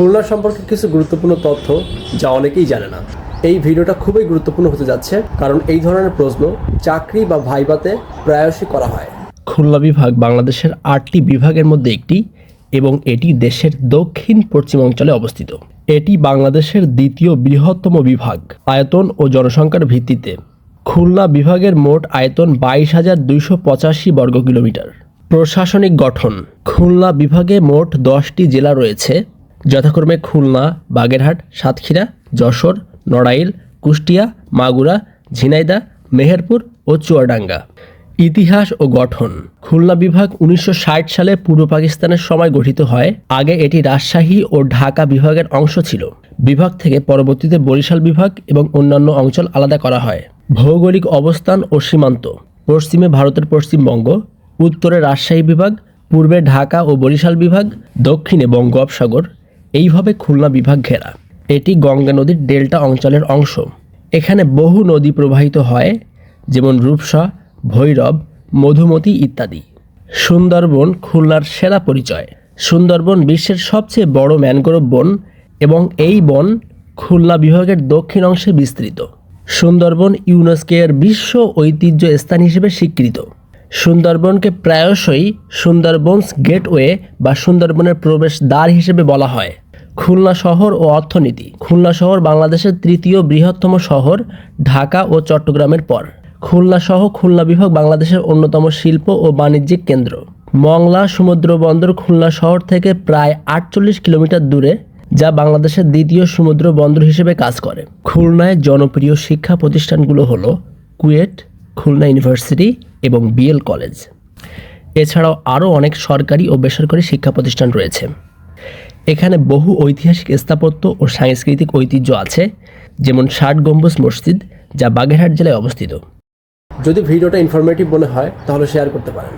খুলনা সম্পর্কে কিছু গুরুত্বপূর্ণ তথ্য যা অনেকেই জানে না। এই ভিডিওটা খুবই গুরুত্বপূর্ণ হতে যাচ্ছে, কারণ এই ধরনের প্রশ্ন চাকরি বা ভাইবাতে প্রায়শই করা হয়। খুলনা বিভাগ বাংলাদেশের আটটি বিভাগের মধ্যে একটি এবং এটি দেশের দক্ষিণ পশ্চিমাঞ্চলে অবস্থিত। এটি বাংলাদেশের দ্বিতীয় বৃহত্তম বিভাগ আয়তন ও জনসংখ্যার ভিত্তিতে। খুলনা বিভাগের মোট আয়তন বাইশ হাজার দুইশো পঁচাশি বর্গ কিলোমিটার প্রশাসনিক গঠন। খুলনা বিভাগে মোট দশটি জেলা রয়েছে যথাক্রমে খুলনা, বাগেরহাট, সাতক্ষীরা, যশোর, নড়াইল, কুষ্টিয়া, মাগুরা, ঝিনাইদা, মেহেরপুর ও চুয়াডাঙ্গা। ইতিহাস ও গঠন। খুলনা বিভাগ উনিশশো ষাট সালে পূর্ব পাকিস্তানের সময় গঠিত হয়। আগে এটি রাজশাহী ও ঢাকা বিভাগের অংশ ছিল। বিভাগ থেকে পরবর্তীতে বরিশাল বিভাগ এবং অন্যান্য অঞ্চল আলাদা করা হয়। ভৌগোলিক অবস্থান ও সীমান্ত। পশ্চিমে ভারতের পশ্চিমবঙ্গ, উত্তরে রাজশাহী বিভাগ, পূর্বে ঢাকা ও বরিশাল বিভাগ, দক্ষিণে বঙ্গোপসাগর এইভাবে খুলনা বিভাগ ঘেরা। এটি গঙ্গা নদীর ডেল্টা অঞ্চলের অংশ। এখানে বহু নদী প্রবাহিত হয়, যেমন রূপসা, ভৈরব, মধুমতি ইত্যাদি। সুন্দরবন খুলনার সেরা পরিচয়। সুন্দরবন বিশ্বের সবচেয়ে বড় ম্যানগ্রোভ বন এবং এই বন খুলনা বিভাগের দক্ষিণ অংশে বিস্তৃত। সুন্দরবন ইউনেস্কোর বিশ্ব ঐতিহ্য স্থান হিসেবে স্বীকৃত। সুন্দরবনকে প্রায়শই সুন্দরবনস গেটওয়ে বা সুন্দরবনের প্রবেশ দ্বার হিসেবে বলা হয়। খুলনা শহর ও অর্থনীতি। খুলনা শহর বাংলাদেশের তৃতীয় বৃহত্তম শহর ঢাকা ও চট্টগ্রামের পর। খুলনা সহ খুলনা বিভাগ বাংলাদেশের অন্যতম শিল্প ও বাণিজ্যিক কেন্দ্র। মংলা সমুদ্র বন্দর খুলনা শহর থেকে প্রায় আটচল্লিশ কিলোমিটার দূরে, যা বাংলাদেশের দ্বিতীয় সমুদ্র বন্দর হিসেবে কাজ করে। খুলনায় জনপ্রিয় শিক্ষা প্রতিষ্ঠানগুলো হলো কুয়েট, খুলনা ইউনিভার্সিটি এবং বিএল কলেজ এছাড়াও আরও অনেক সরকারি ও বেসরকারি শিক্ষা প্রতিষ্ঠান রয়েছে। এখানে বহু ঐতিহাসিক স্থাপত্য ও সাংস্কৃতিক ঐতিহ্য আছে, যেমন ষাট গম্বুজ মসজিদ, যা বাগেরহাট জেলায় অবস্থিত। যদি ভিডিওটা ইনফরমেটিভ মনে হয়, তাহলে শেয়ার করতে পারেন।